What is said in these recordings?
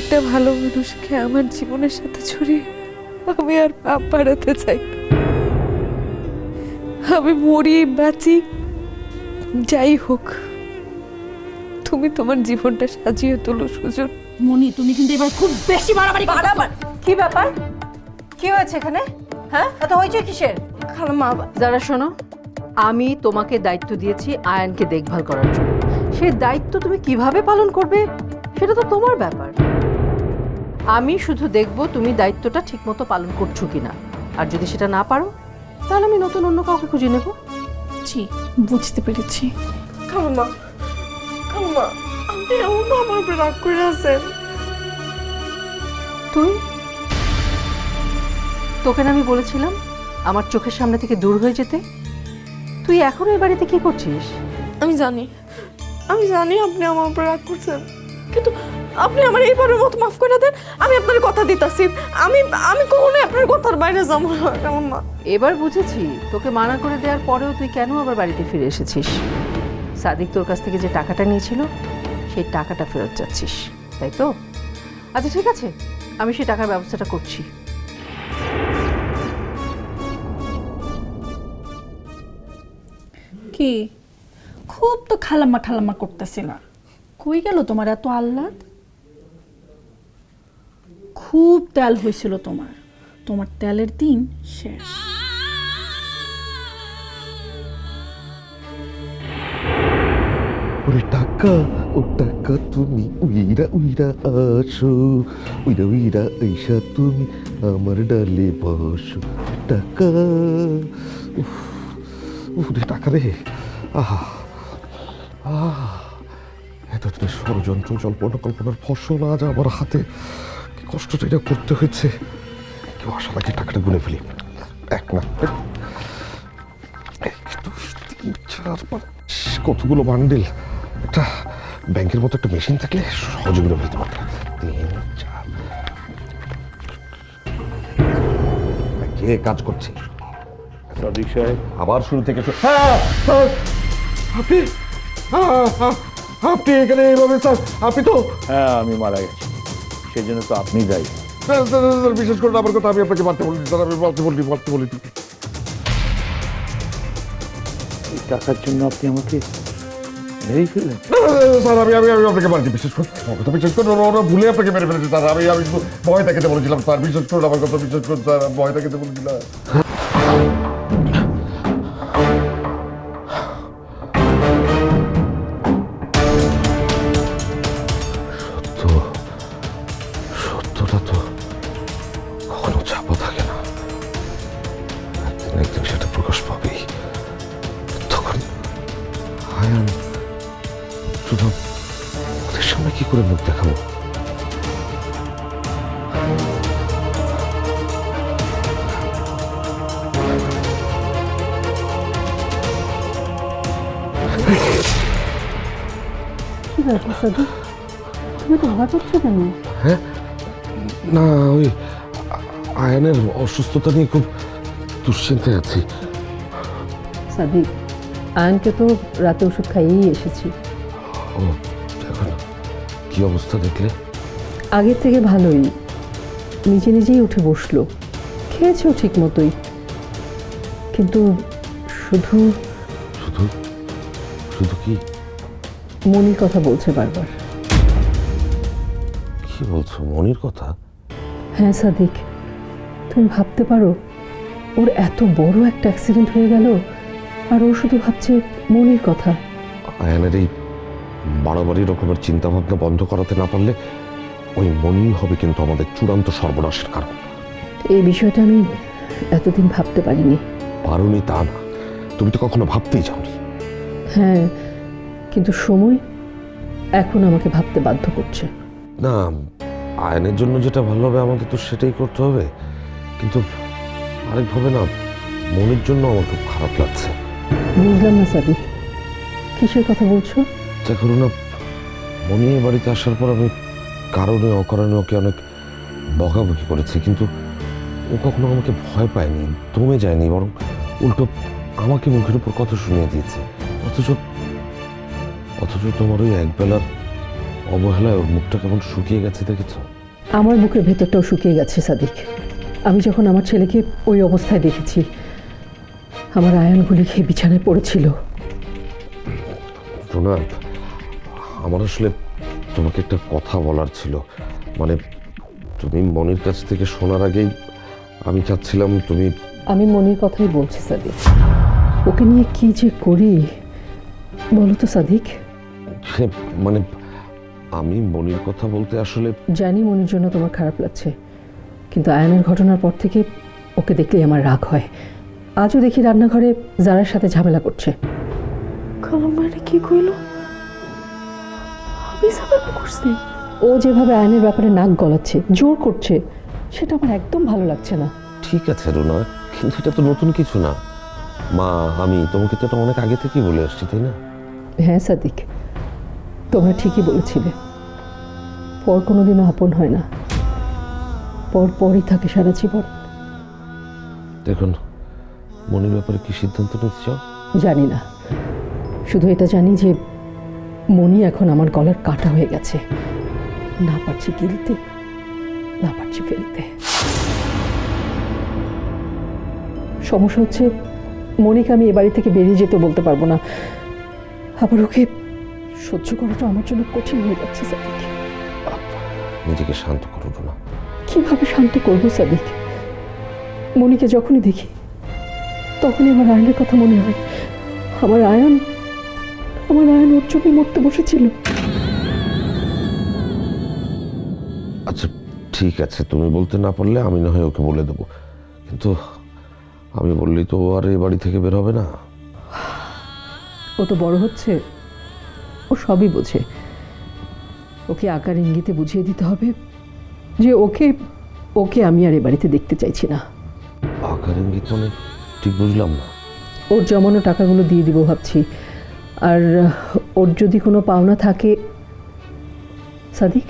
একটা ভালো মানুষকে আমার জীবনের সাথে ছড়িয়ে আমি আর পাপ বাড়াতে চাই আমি মরি বাঁচি যাই হোক। তুমি তোমার জীবনটা সাজিয়ে তোলো সুজন। মনি তুমি কিন্তু এবার খুব বেশি বাড়াবাড়ি বাড়াবার? কি ব্যাপার? কি হয়েছে এখানে? হ্যাঁ? এত হয়েছে কিসের? খালাম্মা যারা শোনো আমি তোমাকে দায়িত্ব দিয়েছি আয়নকে দেখভাল করার জন্য। সেই দায়িত্ব তুমি কীভাবে পালন করবে সেটা তো তোমার ব্যাপার। আমি শুধু দেখব তুমি দায়িত্বটা ঠিকমতো পালন করছ কিনা। আর যদি সেটা না পারো তাহলে আমি নতুন অন্য কাউকে খুঁজে নেব। জি বুঝতে পেরেছি। খালাম্মা খালাম্মা আপনি এমন আমার উপর রাগ করে আছেন তুই? তোকে না আমি বলেছিলাম আমার চোখের সামনে থেকে দূর হয়ে যেতে? তুই এখনও এই বাড়িতে কি করছিস? আমি জানি আমি জানি আপনি আমার উপর রাগ করছেন কিন্তু আপনি আমার এইবারের মতো মাফ করে দেন আমি আপনার কথা দিতাছি। আমি আমি কখনো আপনার কথার বাইরে যাব না খালাম্মা এবার বুঝেছি তোকে মানা করে দেওয়ার পরেও তুই কেন আবার বাড়িতে ফিরে এসেছিস? সাদিক তোর কাছ থেকে যে টাকাটা নিয়েছিল সেই টাকাটা ফেরত যাচ্ছিস তাই তো? আচ্ছা ঠিক আছে আমি সেই টাকার ব্যবস্থাটা করছি। কি? খুব তো খালাম্মা ঠালাম্মা করতেছিল কই গেল তোমার এত আহ্লাদ? খুব তেল হয়েছিল তোমার। তোমার তেলের দিন শেষ। ওরে টাকা, ও টাকা তুমি, উইরা উইরা আসো উইরা উইরা তুমি, আমার ডালে বসো। টাকা, উফ টাকা রে। আহা, আহ। এতদিনের ষড়যন্ত্র, জল্পনা, কল্পনার ফসল আজ আমার হাতে। কষ্টটা এটা করতে হয়েছে। কেউ আশা রাখি টাকাটা গুনে ফেলি। এক না। চার পাঁচ কতগুলো বান্ডিল একটা ব্যাংকের মতো একটা মেশিন থাকলে সহজে করে ফেলতে পারতাম। তিন চার। কে কাজ করছে? সাদিক সাহেব। আবার শুরু থেকে হ্যাঁ আপনি আপনি এখানে এইভাবে স্যার। আপনি তো হ্যাঁ আমি মারা গেছি। সেই জন্য তো আপনি স্যার, বিশেষ করে আমার কথা আমি আপনাকে মারতে বলিনি স্যার আমি মারতে বলিনি মারতে বলিনি। এই টাকার জন্য আপনি আমাকে মেরেই ফেললেন। স্যার আমি আমি আমি আপনাকে মারছি বিশেষ করে আমার কথা বিশেষ করে ওরা- ওরা ভুলে আপনাকে মেরে ফেলেছে স্যার আমি আমি ভয় দেখাতে বলেছিলাম স্যার বিশেষ করে আমার কথা বিশেষ করে স্যার ভয় দেখাতে বলেছিলাম। কি ব্যাপার সাদিক তুমি তো ভয় পাচ্ছ কেন? হ্যাঁ? না ওই আয়ানের অসুস্থতা নিয়ে খুব দুশ্চিন্তায় আছি। সাদিক আয়নকে তো রাতে ওষুধ খাইয়েই এসেছি। ও এখন কি অবস্থা দেখলে? আগের থেকে ভালোই। নিজে নিজেই উঠে বসল। খেয়েছেও ঠিক মতোই কিন্তু শুধু শুধু শুধু কি? মনির কথা বলছে বারবার। কি বলছো? মনির কথা? হ্যাঁ সাদিক। তুমি ভাবতে পারো ওর এত বড় একটা অ্যাক্সিডেন্ট হয়ে গেল আর ও শুধু ভাবছে মনির কথা। আয়ানের এই বাড়াবাড়ি রকমের চিন্তা ভাবনা বন্ধ করাতে না পারলে ওই মনি হবে কিন্তু আমাদের চূড়ান্ত সর্বনাশের কারণ। এই বিষয়টা আমি এতদিন ভাবতে পারিনি। পারুনি তা না। তুমি তো কখনো ভাবতেই যাওনি। হ্যাঁ কিন্তু সময় এখন আমাকে ভাবতে বাধ্য করছে। না আয়নের জন্য যেটা ভালো হবে আমাকে তো সেটাই করতে হবে। কিন্তু আরেকভাবে না মনের জন্য আমার খুব খারাপ লাগছে। বুঝলাম না সাদিক কিসের কথা বলছো? যা করো না মনি বাড়িতে আসার পর আমি কারণে অকারণে ওকে অনেক বকাবকি করেছি কিন্তু ও কখনো আমাকে ভয় পায়নি দমে যায়নি বরং উল্টো আমাকে মুখের উপর কথা শুনিয়ে দিয়েছে। অথচ অথচ তোমার ওই একবেলার অবহেলায় ওর মুখটা কেমন শুকিয়ে গেছে দেখেছ? আমার মুখের ভেতরটাও শুকিয়ে গেছে সাদিক। আমি যখন আমার ছেলেকে ওই অবস্থায় দেখেছি আমার আয়নগুলি খেয়ে বিছানায় পড়েছিল। আমার আসলে তোমাকে একটা কথা বলার ছিল। মানে তুমি মনির কাছ থেকে শোনার আগেই আমি চাচ্ছিলাম তুমি আমি মনির কথাই বলছি সাদিক। ওকে নিয়ে কি যে করি? বলো তো সাদিক। মানে আমি মনির কথা বলতে আসলে জানি মনির জন্য তোমার খারাপ লাগছে কিন্তু আয়নের ঘটনার পর থেকে ওকে দেখলেই আমার রাগ হয়। আজও দেখি রান্নাঘরে যারার সাথে ঝামেলা করছে। কি কইল? আমি সাবান করছি। ও যেভাবে আয়নের ব্যাপারে নাক গলাচ্ছে জোর করছে সেটা আমার একদম ভালো লাগছে না। ঠিক আছে রুনা কিন্তু এটা তো নতুন কিছু না। মা আমি তোমাকে তো এটা অনেক আগে থেকেই বলে আসছি তাই না? হ্যাঁ সাদিক। তোমরা ঠিকই বলেছিলে। পর কোনোদিনও আপন হয় না। পর পরই থাকে সারা জীবন। দেখুন মনির ব্যাপারে কি সিদ্ধান্ত নিচ্ছ জানি না। শুধু এটা জানি যে মনি এখন আমার গলার কাটা হয়ে গেছে। না পারছি গিলতে না পারছি ফেলতে। সমস্যা হচ্ছে মনিকে আমি এ বাড়ি থেকে বেরিয়ে যেতে বলতে পারব না। আবার ওকে সহ্য করাটা আমার জন্য কঠিন হয়ে যাচ্ছে সাদিক। নিজেকে শান্ত করো না কীভাবে শান্ত করব সাদিক? মনিকে যখনই দেখি তখনই আমার আয়নের কথা মনে হয়। আমার আয়ন আমার আয়ন ওর চোখে মরতে বসেছিল। আচ্ছা ঠিক আছে তুমি বলতে না পারলে আমি না হয় ওকে বলে দেবো। কিন্তু আমি বললি তো ও আর এই বাড়ি থেকে বের হবে না। ও তো বড় হচ্ছে। ও সবই বোঝে। ওকে আকার ইঙ্গিতে বুঝিয়ে দিতে হবে যে ওকে ওকে আমি আর এ বাড়িতে দেখতে চাইছি না। আকার ইঙ্গিত মানে ঠিক বুঝলাম না। ওর জমানো টাকাগুলো দিয়ে দিব ভাবছি। আর ওর যদি কোনো পাওনা থাকে সাদিক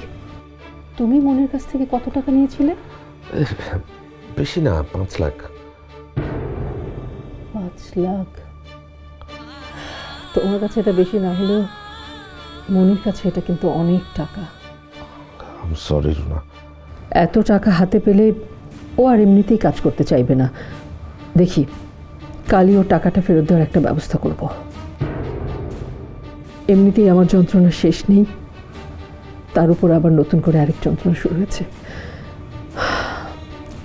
তুমি মনের কাছ থেকে কত টাকা নিয়েছিলে? বেশি না পাঁচ লাখ। লাখ। তোমার কাছে এটা বেশি না হলেও মনির কাছে এটা কিন্তু অনেক টাকা। সরি রুনা। এত টাকা হাতে পেলে ও আর এমনিতেই কাজ করতে চাইবে না। দেখি কালই ওর টাকাটা ফেরত দেওয়ার একটা ব্যবস্থা করব। এমনিতেই আমার যন্ত্রণা শেষ নেই। তার উপর আবার নতুন করে আরেক যন্ত্রণা শুরু হয়েছে।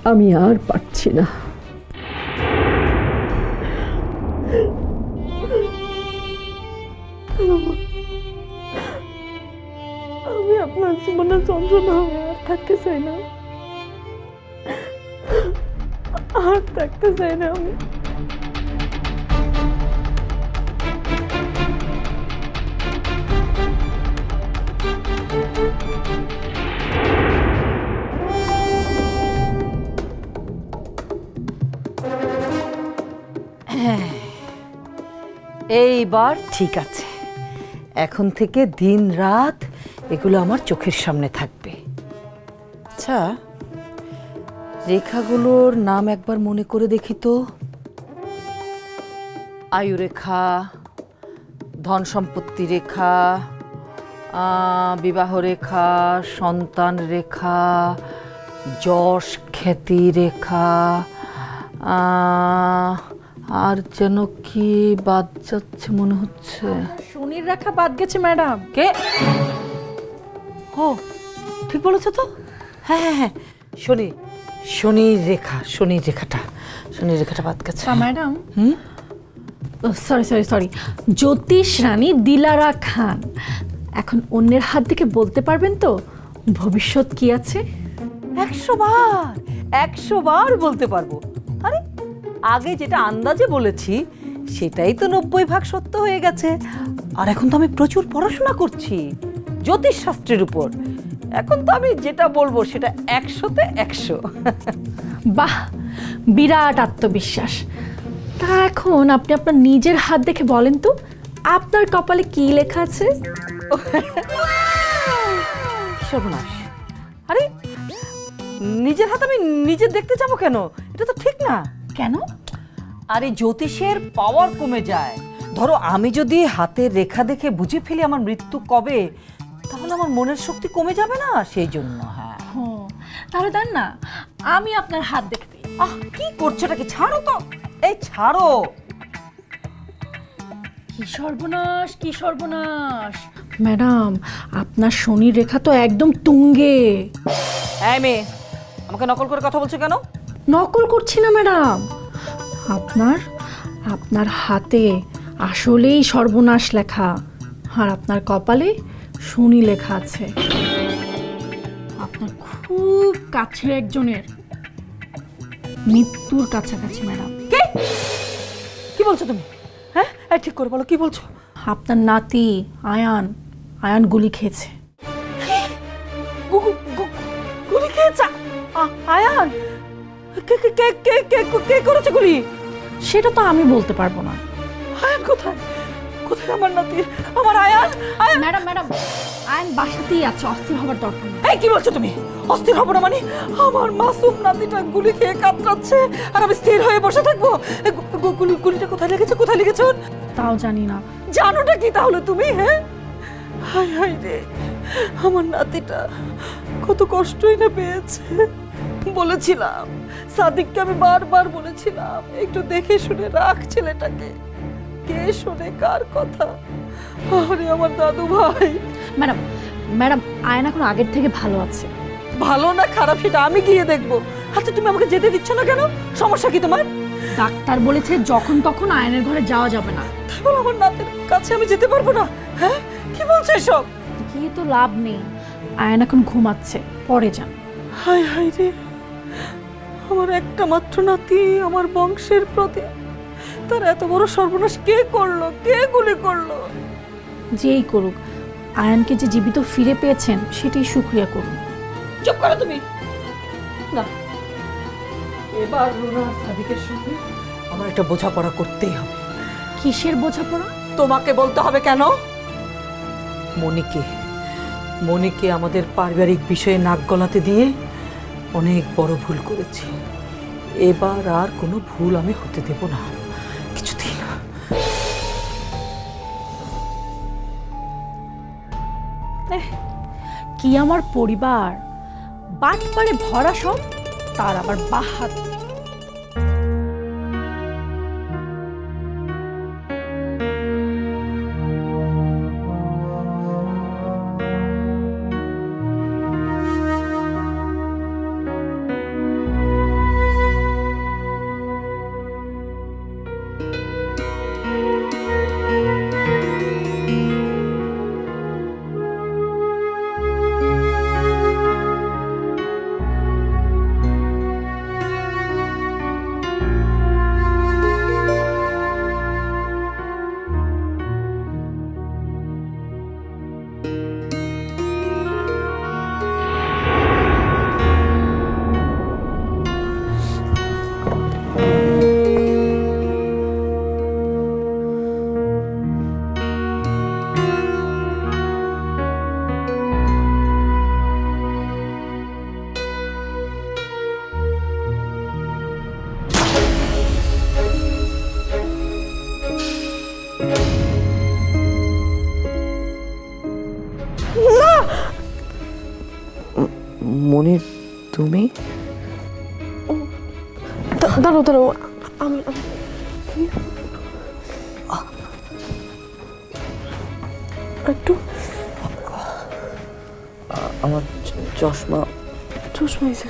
আমি আর পারছি না। যন্ত্রণা আর থাকতে চাই না। আর থাকতে চাই না আমি। এইবার ঠিক আছে। এখন থেকে দিন রাত এগুলো আমার চোখের সামনে থাকবে। আচ্ছা রেখাগুলোর নাম একবার মনে করে দেখি তো। আয়ু রেখা ধন সম্পত্তি রেখা বিবাহ রেখা সন্তান রেখা যশ খ্যাতি রেখা আর যেন কি বাদ যাচ্ছে মনে হচ্ছে? শনির রেখা বাদ গেছে ম্যাডাম। কে? ও ঠিক বলেছ তো? হ্যাঁ হ্যাঁ হ্যাঁ। শনি শনির রেখা শনি রেখাটা শনি রেখাটা বাদ গেছে। ম্যাডাম? সরি সরি সরি জ্যোতিষ রানী দিলারা খান। এখন অন্যের হাত থেকে বলতে পারবেন তো ভবিষ্যৎ কি আছে? একশো বার একশো বার বলতে পারব। আরে আগে যেটা আন্দাজে বলেছি সেটাই তো নব্বই ভাগ সত্য হয়ে গেছে। আর এখন তো আমি প্রচুর পড়াশোনা করছি। জ্যোতিষ শাস্ত্রের উপর। এখন তো আমি যেটা বলব সেটা একশোতে একশো। বাহ বিরাট আত্মবিশ্বাস। তা এখন আপনি আপনার নিজের হাত দেখে বলেন তো আপনার কপালে কি লেখা আছে? সর্বনাশ। আরে নিজের হাত আমি নিজে দেখতে যাব কেন? এটা তো ঠিক না। কেন? আরে জ্যোতিষের পাওয়ার কমে যায়। ধরো আমি যদি হাতের রেখা দেখে বুঝে ফেলি আমার মৃত্যু কবে তাহলে আমার মনের শক্তি কমে যাবে না? সেই জন্য হ্যাঁ। ও তাহলে দেন না আমি আপনার হাত দেখতে। আহ কি করছ কি? ছাড়ো তো। এই ছাড়ো। কি সর্বনাশ কি সর্বনাশ। ম্যাডাম আপনার শনির রেখা তো একদম তুঙ্গে। এই মেয়ে আমাকে নকল করে কথা বলছো কেন? নকল করছি না ম্যাডাম। আপনার আপনার হাতে আসলেই সর্বনাশ লেখা। আর আপনার কপালে শনি লেখা আছে। আপনার খুব কাছের একজনের মৃত্যুর কাছাকাছি ম্যাডাম। কে? কি বলছো তুমি? হ্যাঁ? এই ঠিক করে বলো কি বলছো? আপনার নাতি আয়ান আয়ান গুলি খেয়েছে। গুলি খেয়েছে? আ- আয়ান? কে কে কে কে করেছে গুলি? সেটা তো আমি বলতে পারব না। আয়ান কোথায়? কোথায় আমার নাতি আমার আয়ান আয়ান। ম্যাডাম ম্যাডাম আয়ান বাসাতেই আছে অস্থির হবার দরকার নেই। এই কি বলছো তুমি? অস্থির হব না মানে? আমার মাসুম নাতিটা গুলি খেয়ে কাতরাচ্ছে আর আমি স্থির হয়ে বসে থাকব? গুলি গুলিটা কোথায় লেগেছে কোথায় লেগেছে তাও জানি না। জানোটা কি তাহলে তুমি হ্যাঁ? হাই হাই রে আমার নাতিটা কত কষ্টই না পেয়েছে। বলেছিলাম সাদিককে আমি বারবার বলেছিলাম একটু দেখে শুনে রাখ ছেলেটাকে। কে শুনে কার কথা? আরে আমার দাদু ভাই। ম্যাডাম ম্যাডাম আয়ন এখন আগের থেকে ভালো আছে। ভালো না খারাপ সেটা আমি গিয়ে দেখব। আচ্ছা তুমি আমাকে যেতে দিচ্ছ না কেন? সমস্যা কি তোমার? ডাক্তার বলেছে যখন তখন আয়নের ঘরে যাওয়া যাবে না। তাই বলে আমার নাতির কাছে আমি যেতে পারব না হ্যাঁ? কি বলছো এসব? গিয়ে তো লাভ নেই। আয়ন এখন ঘুমাচ্ছে পরে যান। হাই হাই রে। আমার একটা মাত্র নাতি আমার বংশের প্রতি। তার এত বড় সর্বনাশ কে করল? কে গুলি করল? যেই করুক আয়নকে যে জীবিত ফিরে পেয়েছেন সেটাই সুক্রিয়া করুন। চুপ করো তুমি। না এবার রুনা আর সাদিকের সঙ্গে আমার একটা বোঝাপড়া করতেই হবে। কিসের বোঝাপড়া? তোমাকে বলতে হবে কেন? মনিকে মনিকে আমাদের পারিবারিক বিষয়ে নাক গলাতে দিয়ে অনেক বড় ভুল করেছি। এবার আর কোনো ভুল আমি হতে দেব না। কি আমার পরিবার? বাট পারে ভরা সব তার আবার বাহাত চশমা হয়েছে।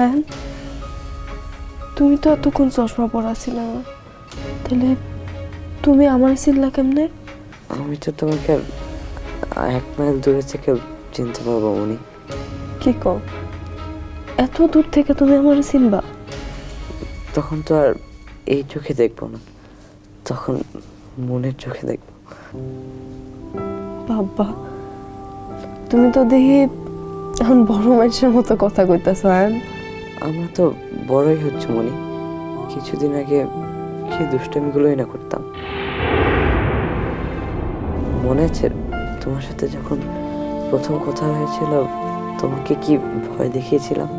আয়ান তুমি তো এতক্ষণ চশমা পরা ছিল না। তাহলে তুমি আমার চিনলা কেমনে? আমি তো তোমাকে এক মাইল দূরে থেকে চিনতে পারব মনি। কি কও? এত দূর থেকে তুমি আমার চিনবা? তখন তো আর এই চোখে দেখব না। তখন মনের চোখে দেখব। বাবা তুমি তো দেখি এখন বড় মানুষের মতো কথা কইতেছ আয়ান আমরা তো বড়ই হচ্ছে মনি। কিছুদিন আগে কি দুষ্টামিগুলোই না করতাম। মনে আছে তোমার সাথে যখন প্রথম কথা হয়েছিল তোমাকে কি ভয় দেখিয়েছিলাম?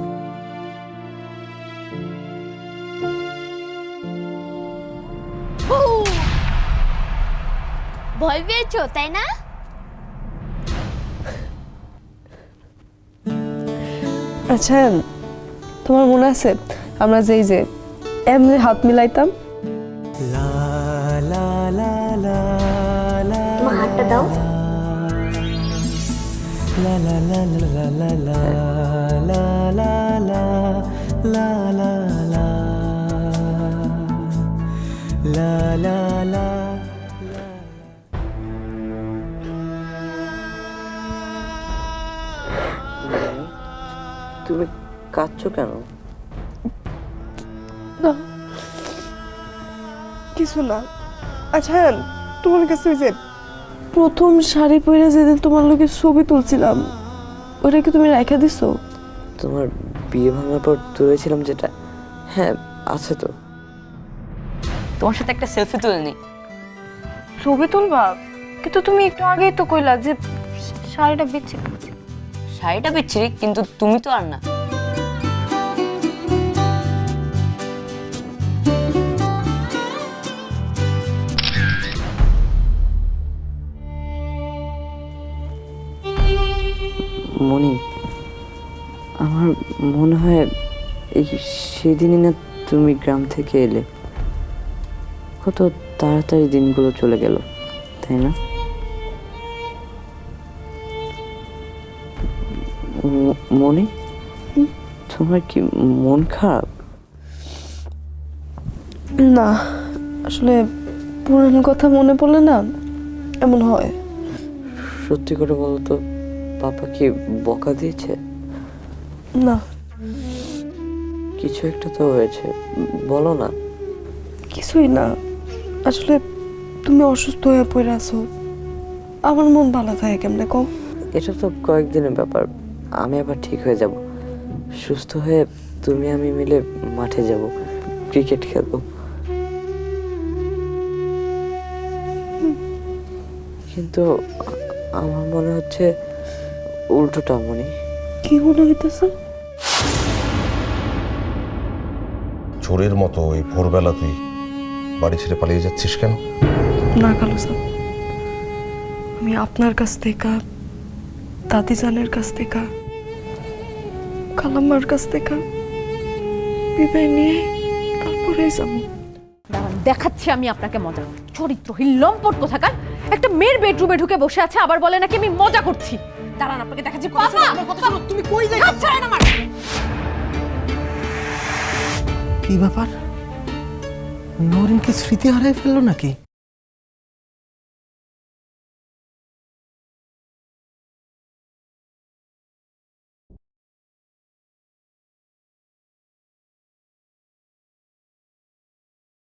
ভয় পেয়েছ তাই না? আচ্ছা তোমার মনে আছে আমরা যেই যে এমনি হাত মিলাইতাম তোমার হাতটা তুমি কাঁদছো কেন? না। কিছু না। আচ্ছা তোমার কাছে ওই যে প্রথম শাড়ি পরে যেদিন তোমার লোকে ছবি তুলছিলাম ওটা কি তুমি রেখে দিছো? তোমার বিয়ে ভাঙার পর তুলেছিলাম যেটা? হ্যাঁ আছে তো। তোমার সাথে একটা সেলফি তুলে নিই। ছবি তুলবা? কিন্তু তুমি একটু আগেই তো কইলা যে শাড়িটা বিচ্ছিরি শাড়িটা বিচ্ছিরি কিন্তু তুমি তো আর না। মনি আমার মনে হয় এই সেদিনই না তুমি গ্রাম থেকে এলে। কত তাড়াতাড়ি দিনগুলো চলে গেল, তাই না? মনি তোমার কি মন খারাপ? না আসলে পুরানো কথা মনে পড়লে না এমন হয়। সত্যি করে বলো তো পাপা কি বকা দিয়েছে? না। কিছু একটা তো হয়েছে বলো না। কিছুই না আসলে তুমি অসুস্থ হয়ে পড়ে আছো। আমার মন ভালো থাকে কেমনে কও? এটা তো কয়েকদিনের ব্যাপার আমি আবার ঠিক হয়ে যাব। সুস্থ হয়ে তুমি আমি মিলে মাঠে যাব ক্রিকেট খেলব। কিন্তু আমার মনে হচ্ছে উল্টোটা মনে। কি মনে হইতেছে? চোরের মতো এই ভোরবেলা তুই বাড়ি ছেড়ে পালিয়ে যাচ্ছিস কেন? না কালো স্যার আমি আপনার কাছ থেকে দাদি জানের কাছ থেকে কালাম্মার কাছ থেকে বিদায় নিয়ে তারপরেই যাব। দেখাচ্ছি আমি আপনাকে মজা। চরিত্রহীন লম্পট কোথাকার? একটা মেয়ের বেডরুমে ঢুকে বসে আছে আবার বলে নাকি আমি মজা করছি। দাঁড়ান আপনাকে দেখাচ্ছি তুমি কই যাচ্ছেন আমার। কি ব্যাপার? নরিন কি স্মৃতি হারাই ফেলল নাকি?